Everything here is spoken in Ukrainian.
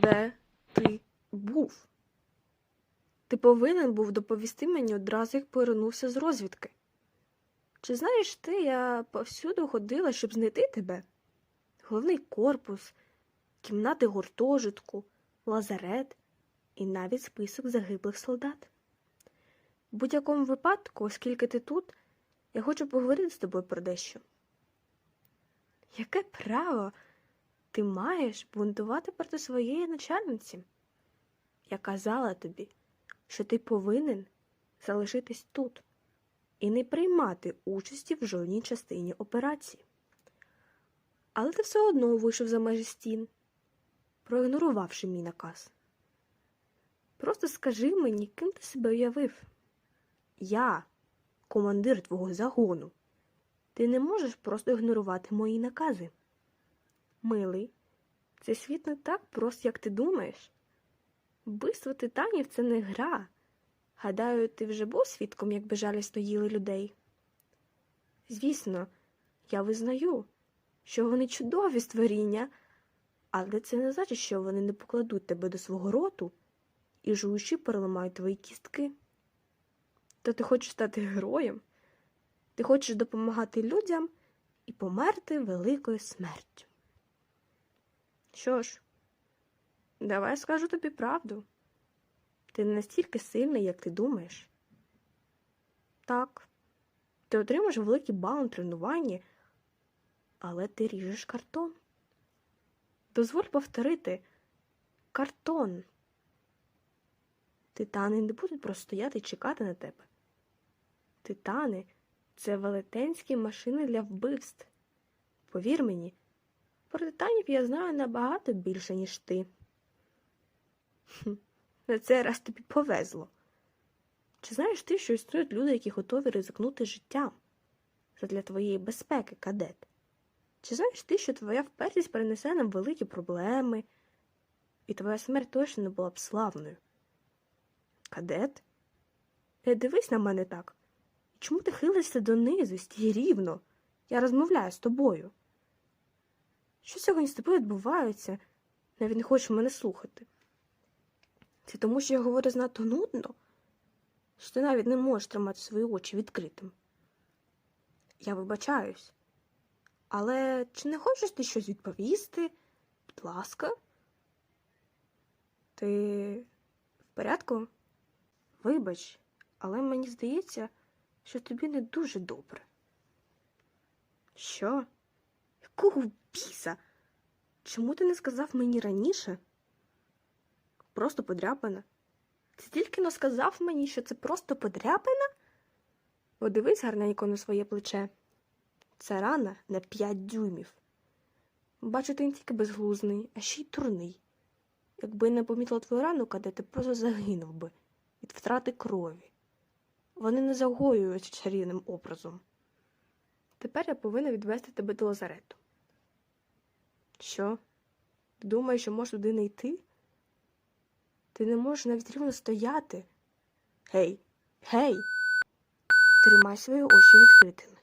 де ти був. Ти повинен був доповісти мені одразу, як повернувся з розвідки. Чи знаєш ти, я повсюду ходила, щоб знайти тебе? Головний корпус, кімнати гуртожитку, лазарет і навіть список загиблих солдат. В будь-якому випадку, оскільки ти тут, я хочу поговорити з тобою про дещо. Яке право ти маєш бунтувати проти своєї начальниці? Я казала тобі, що ти повинен залишитись тут і не приймати участі в жодній частині операції. Але ти все одно вийшов за межі стін, проігнорувавши мій наказ. Просто скажи мені, ким ти себе уявив. Я, командир твого загону. Ти не можеш просто ігнорувати мої накази. Милий, цей світ не так прост, як ти думаєш. Вбивство титанів це не гра. Гадаю, ти вже був свідком, як безжалісно їли людей. Звісно, я визнаю, що вони чудові створіння, але це не значить, що вони не покладуть тебе до свого роту і жуючи переламають твої кістки. То ти хочеш стати героєм? Ти хочеш допомагати людям і померти великою смертю. Що ж, давай скажу тобі правду. Ти не настільки сильний, як ти думаєш. Так, ти отримаєш великий бал на тренуванні, але ти ріжеш картон. Дозволь повторити картон. Титани не будуть просто стояти і чекати на тебе. Титани це велетенські машини для вбивств. Повір мені, про титанів я знаю набагато більше, ніж ти. Хм, на цей раз тобі повезло. Чи знаєш ти, що існують люди, які готові ризикнути життям задля твоєї безпеки, кадет? Чи знаєш ти, що твоя впертість перенесе нам великі проблеми, і твоя смерть точно не була б славною? Кадет? Не дивись на мене так. Чому ти хилишся донизу, стій рівно? Я розмовляю з тобою. Що сьогодні з тобою відбувається? Навіть не хочеш мене слухати. Це тому, що я говорю знато нудно, що ти навіть не можеш тримати свої очі відкритим. Я вибачаюсь. Але чи не хочеш ти щось відповісти? Будь ласка. Ти в порядку? Вибач, але мені здається, що тобі не дуже добре. Що? Якого біса? Чому ти не сказав мені раніше? Просто подряпина. Ти тільки но сказав мені, що це просто подряпина? Подивись гарненько на своє плече. Це рана на п'ять дюймів. Бачу, ти не тільки безглузний, а ще й турний. Якби не помітила твою рану, каде ти просто загинув би від втрати крові. Вони не загоюються чарівним образом. Тепер я повинна відвести тебе до лазарету. Що? Ти думаєш, що можеш туди не йти? Ти не можеш навіть рівно стояти. Гей, гей! Тримай свої очі відкритими.